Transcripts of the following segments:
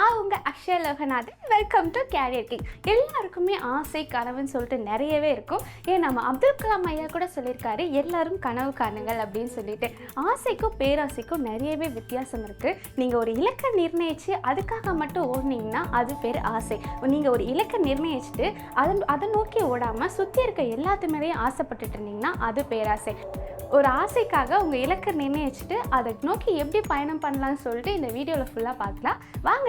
நான் உங்கள் Akshaya Loganathan. Welcome to career king எல்லாருக்குமே ஆசை கனவுன்னு சொல்லிட்டு நிறையவே இருக்கும். ஏன் நம்ம அப்துல் கலாம் ஐயா கூட சொல்லியிருக்காரு எல்லாரும் கனவு காணுங்கள் அப்படின்னு சொல்லிட்டு. ஆசைக்கும் பேராசைக்கும் நிறையவே வித்தியாசம் இருக்குது நீங்கள் ஒரு இலக்கை நிர்ணயித்து அதுக்காக மட்டும் ஓடுனீங்கன்னா அது பேர் ஆசை. நீங்கள் ஒரு இலக்கை நிர்ணயிச்சுட்டு அதை அதை நோக்கி ஓடாமல் சுற்றி இருக்க எல்லாத்து மேலேயும் ஆசைப்பட்டுட்டு இருந்தீங்கன்னா அது பேராசை. ஒரு ஆசைக்காக உங்கள் இலக்கை நிர்ணயிச்சுட்டு அதை நோக்கி எப்படி பயணம் பண்ணலாம்னு சொல்லிட்டு இந்த வீடியோவில் ஃபுல்லாக பார்க்கலாம். வாங்க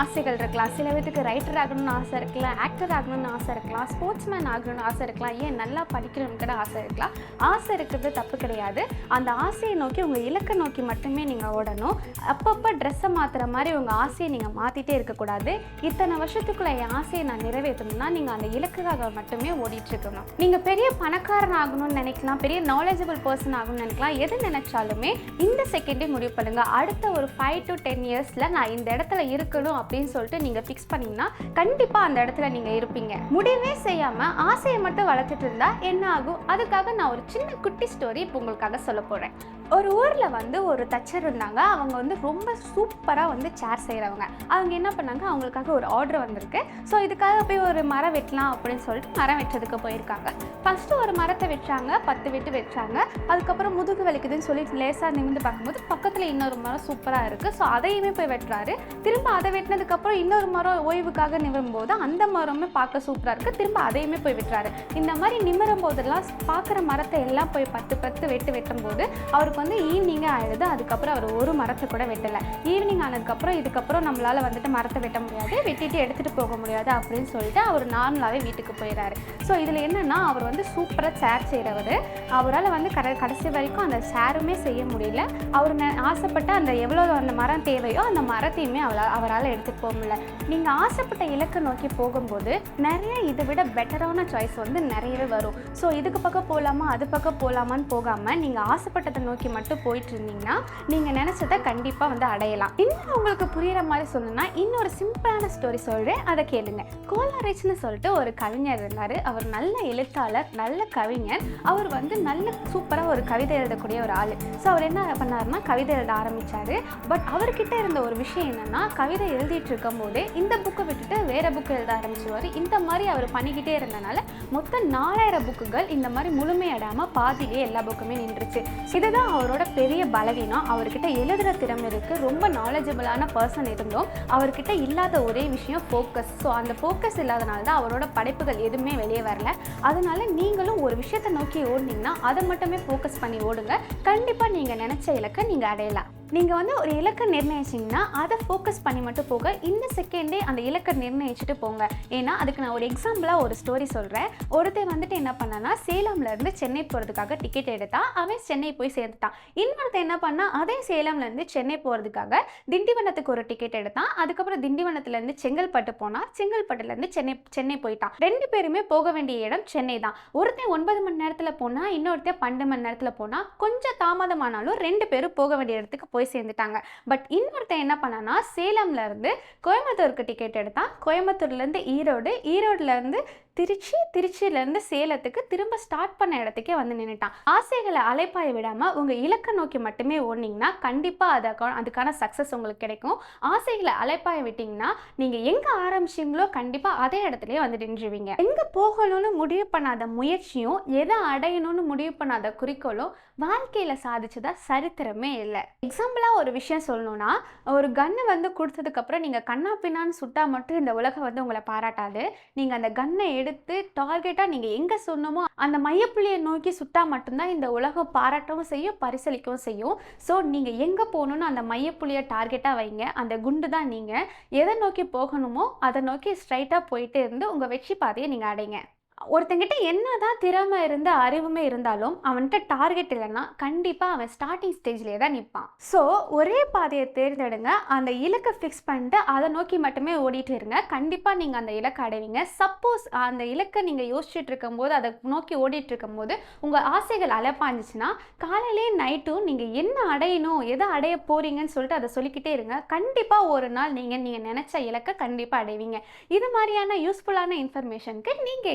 ஆசைகள் இருக்கலாம். சில பேத்துக்கு ரைட்டர் ஆகணும்னு ஆசை இருக்கலாம் ஆக்டர் ஆகணும்னு ஆசை இருக்கலாம் ஸ்போர்ட்ஸ் மேன் ஆகணும்னு ஆசை இருக்கலாம் ஏன் நல்லா படிக்கணும்னு கூட ஆசை இருக்கலாம். ஆசை இருக்கிறது தப்பு கிடையாது. அந்த ஆசையை நோக்கி உங்கள் இலக்கை நோக்கி மட்டுமே நீங்கள் ஓடணும். அப்பப்போ ட்ரெஸ்ஸை மாற்றுற மாதிரி உங்கள் ஆசையை நீங்கள் மாற்றிட்டே இருக்கக்கூடாது. இத்தனை வருஷத்துக்குள்ள என் ஆசையை நான் நிறைவேற்றணும்னா நீங்கள் அந்த இலக்குக்காக மட்டுமே ஓடிட்டுருக்கணும் நீங்கள் பெரிய பணக்காரன் ஆகணும்னு நினைக்கலாம் பெரிய நாலேஜபிள் பர்சன் ஆகணும்னு நினைக்கலாம். எது நினைச்சாலுமே இந்த செகண்டே முடிவு பண்ணுங்கள் அடுத்த ஒரு ஃபைவ் டு டென் இயர்ஸில் நான் இந்த இடத்துல இருக்கணும் அப்படின்னு சொல்லிட்டு நீங்கள் ஃபிக்ஸ் பண்ணிங்கன்னா கண்டிப்பாக அந்த இடத்துல நீங்கள் இருப்பீங்க. முடிவே செய்யாமல் ஆசையை மட்டும் வளர்த்துட்டு இருந்தால் என்ன ஆகும்? அதுக்காக நான் ஒரு சின்ன குட்டி ஸ்டோரி இப்போ உங்களுக்காக சொல்ல போகிறேன் ஒரு ஊரில் வந்து ஒரு தச்சர் இருந்தாங்க. அவங்க வந்து ரொம்ப சூப்பராக வந்து சேர் செய்கிறவங்க அவங்க என்ன பண்ணாங்க? அவங்களுக்காக ஒரு ஆர்டர் வந்திருக்கு. ஸோ இதுக்காக போய் ஒரு மரம் வெட்டலாம் அப்படின்னு சொல்லிட்டு மரம் வெட்டுறதுக்கு போயிருக்காங்க. ஃபஸ்ட்டு ஒரு மரத்தை வெட்டுறாங்க. பத்து வெட்டு வெட்டுறாங்க. அதுக்கப்புறம் முதுகு வலிக்குதுன்னு சொல்லி லேசாக நிமிந்து பார்க்கும்போது பக்கத்தில் இன்னொரு மரம் சூப்பராக இருக்குது ஸோ அதையுமே போய் வெட்டுறாரு. திரும்ப அதை வெட்டினதுக்கப்புறம் இன்னொரு மரம் ஓய்வுக்காக நிமிரும் போது அந்த மரமே பார்க்க சூப்பராக இருக்குது திரும்ப அதையுமே போய் வெட்டுறாரு. இந்த மாதிரி நிமிரும் போதெல்லாம் பார்க்குற மரத்தை எல்லாம் போய் பத்து பத்து வெட்டு வெட்டும் போது அவருக்கு வந்து ஈவினிங்கே ஆயிடுது. அதுக்கப்புறம் அவர் ஒரு மரத்தை கூட வெட்டலை. ஈவினிங் ஆனதுக்கப்புறம் இதுக்கப்புறம் நம்மளால் வந்துட்டு மரத்தை வெட்ட முடியாது. வெட்டிட்டு எடுத்துகிட்டு போக முடியாது அப்படின்னு சொல்லிட்டு அவர் நார்மலாகவே வீட்டுக்கு போயிடுறாரு ஸோ இதில் என்னென்னா அவர் வந்து சூப்பராக சேர் செய்கிறவர் அவரால் வந்து கட கடைசி வரைக்கும் அந்த சேருமே செய்ய முடியல. அவர் ஆசைப்பட்ட அந்த எவ்வளோ அந்த மரம் தேவையோ அந்த மரத்தையுமே அவரால் அவரால் எடுத்துகிட்டு போக முடியல. நீங்கள் ஆசைப்பட்ட இலக்கை நோக்கி போகும்போது நிறைய இதை விட பெட்டரான சாய்ஸ் வந்து நிறையவே வரும். ஸோ இதுக்கு பக்கம் போகலாமா அது பக்கம் போகலாமான்னு போகாமல் நீங்கள் ஆசைப்பட்டதை நோக்கி மட்டும் போயிட்டு இருந்தீங்கன்னா நீங்கள் நினச்சதை கண்டிப்பாக வந்து அடையலாம். இன்னும் உங்களுக்கு புரியுற மாதிரி சொல்லணும்னா இன்னொரு சிம்பிளான ஸ்டோரி சொல்கிறேன் அதை கேளுங்க. கோலாரிச்னு சொல்லிட்டு ஒரு கவிஞர் இருந்தார். அவர் நல்ல எழுத்தாளர் நல்ல கவிஞர். அவர் வந்து நல்ல சூப்பராக ஒரு கவிதை எழுதக்கூடிய ஒரு ஆள். ஸோ அவர் என்ன பண்ணாருன்னா கவிதை எழுத ஆரம்பித்தார் பட் அவர்கிட்ட இருந்த ஒரு விஷயம் என்னென்னா கவிதை எழுதிட்டு இருக்கும் போதே இந்த புக்கை விட்டுட்டு வேறு புக்கு எழுத ஆரம்பிச்சிருவார். இந்த மாதிரி அவர் பண்ணிக்கிட்டே இருந்தனால மொத்தம் நாலாயிரம் புக்குகள் இந்த மாதிரி முழுமையடாமல் பாதியிலே எல்லா புக்குமே நின்றுச்சு. இதுதான் அவரோட பெரிய பலவீனம் அவர்கிட்ட எழுதுகிற திறமை இருக்குது ரொம்ப நாலேஜபிளான பர்சன் இருந்தும் அவர்கிட்ட இல்லாத ஒரே விஷயம் ஃபோக்கஸ் ஸோ அந்த ஃபோக்கஸ் இல்லாதனால தான் அவரோட படைப்புகள் எதுவுமே வெளியே வரல. அதனால நீங்களும் ஒரு விஷயத்தை நோக்கி ஓடினீங்கன்னா அதை மட்டுமே ஃபோக்கஸ் பண்ணி ஓடுங்க. கண்டிப்பாக நீங்கள் நினச்ச இலக்கை நீங்கள் அடையலாம். நீங்கள் வந்து ஒரு இலக்கை நிர்ணயிச்சிங்கன்னா அதை ஃபோக்கஸ் பண்ணி மட்டும் போக இந்த செகண்டே அந்த இலக்கை நிர்ணயிச்சுட்டு போங்க. ஏன்னா அதுக்கு நான் ஒரு எக்ஸாம்பிளாக ஒரு ஸ்டோரி சொல்கிறேன் ஒருத்தன் வந்துட்டு என்ன பண்ணனா சேலம்லேருந்து சென்னை போகிறதுக்காக டிக்கெட் எடுத்தான் அவன் சென்னை போய் சேர்ந்துட்டான். இன்னொருத்தன் என்ன பண்ணால் அதே சேலம்லேருந்து சென்னை போகிறதுக்காக திண்டிவனத்துக்கு ஒரு டிக்கெட் எடுத்தான். அதுக்கப்புறம் திண்டிவனத்துலேருந்து செங்கல்பட்டு போனால் செங்கல்பட்டுலேருந்து சென்னை சென்னை போயிட்டான். ரெண்டு பேருமே போக வேண்டிய இடம் சென்னை தான். ஒருத்தன் ஒன்பது மணி நேரத்தில் போனால் இன்னொருத்தன் பன்னெண்டு மணி நேரத்தில் போனால் கொஞ்சம் தாமதமானாலும் ரெண்டு பேரும் போக வேண்டிய இடத்துக்கு போய் சேர்ந்துட்டாங்க. பட் இன்னொருத்தன் என்ன பண்ணான்னா சேலம்லேருந்து கோயம்புத்தூருக்கு டிக்கெட் எடுத்தான். கோயம்புத்தூர்லேருந்து ஈரோடு ஈரோடுலேருந்து திருச்சி திருச்சியிலேருந்து சேலத்துக்கு திரும்ப ஸ்டார்ட் பண்ண இடத்துக்கே வந்து நின்றுட்டான் ஆசைகளை அலைப்பாய விடாமல் உங்கள் இலக்கை நோக்கி மட்டுமே ஓடினீங்கன்னா கண்டிப்பாக அதுக்கான அதுக்கான சக்ஸஸ் உங்களுக்கு கிடைக்கும். ஆசைகளை அலைப்பாய விட்டிங்கன்னா நீங்கள் எங்கே ஆரம்பிச்சீங்களோ கண்டிப்பாக அதே இடத்துலையே வந்து நின்றுவீங்க. எங்கே போகணும்னு முடிவு பண்ணாத முயற்சியும் எதை அடையணும்னு முடிவு பண்ணாத குறிக்கோளும் வாழ்க்கையில் சாதிச்சதா சரித்திரமே இல்லை. எக்ஸாம்பிளாக ஒரு விஷயம் சொல்லணும்னா ஒரு கன்னை வந்து கொடுத்ததுக்கப்புறம் நீங்கள் கண்ணா பின்னான்னு சுட்டா மட்டும் இந்த உலகம் வந்து உங்களை பாராட்டாது. நீங்கள் அந்த கன்னை எடுத்து டார்கெட்டாக நீங்கள் எங்கே சொன்னமோ அந்த மையப்புள்ளியை நோக்கி சுட்டா மட்டும்தான் இந்த உலகம் பாராட்டவும் செய்யும் பரிசளிக்கவும் செய்யும். ஸோ நீங்கள் எங்கே போகணும்னு அந்த மையப்புள்ளியை டார்கெட்டாக வைங்க. அந்த குண்டு தான் நீங்கள் எதை நோக்கி போகணுமோ அதை நோக்கி ஸ்ட்ரைட்டாக போயிட்டு இருந்து உங்கள் வெற்றி பாதையை நீங்கள் அடைங்க. ஒருத்தங்கிட்ட என்னதான் திறமை இருந்த அறிவுமே இருந்தாலும் அவன்கிட்ட டார்கெட் இல்லைன்னா கண்டிப்பாக அவன் ஸ்டார்டிங் ஸ்டேஜ்லேயே தான் நிற்பான் ஸோ ஒரே பாதையை தேர்ந்தெடுங்க. அந்த இலக்கை ஃபிக்ஸ் பண்ணிட்டு அதை நோக்கி மட்டுமே ஓடிட்டு இருங்க. கண்டிப்பாக நீங்கள் அந்த இலக்கை அடைவீங்க. சப்போஸ் அந்த இலக்கை நீங்கள் யோசிச்சுட்டு இருக்கும்போது அதை நோக்கி ஓடிட்டு இருக்கும்போது உங்கள் ஆசைகள் அலப்பாஞ்சிச்சுன்னா காலையிலே நைட்டும் நீங்கள் என்ன அடையணும் எதை அடைய போறீங்கன்னு சொல்லிட்டு அதை சொல்லிக்கிட்டே இருங்க. கண்டிப்பாக ஒரு நாள் நீங்கள் நீங்கள் நினச்ச இலக்கை கண்டிப்பாக அடைவீங்க. இது மாதிரியான யூஸ்ஃபுல்லான இன்ஃபர்மேஷனுக்கு நீங்கள்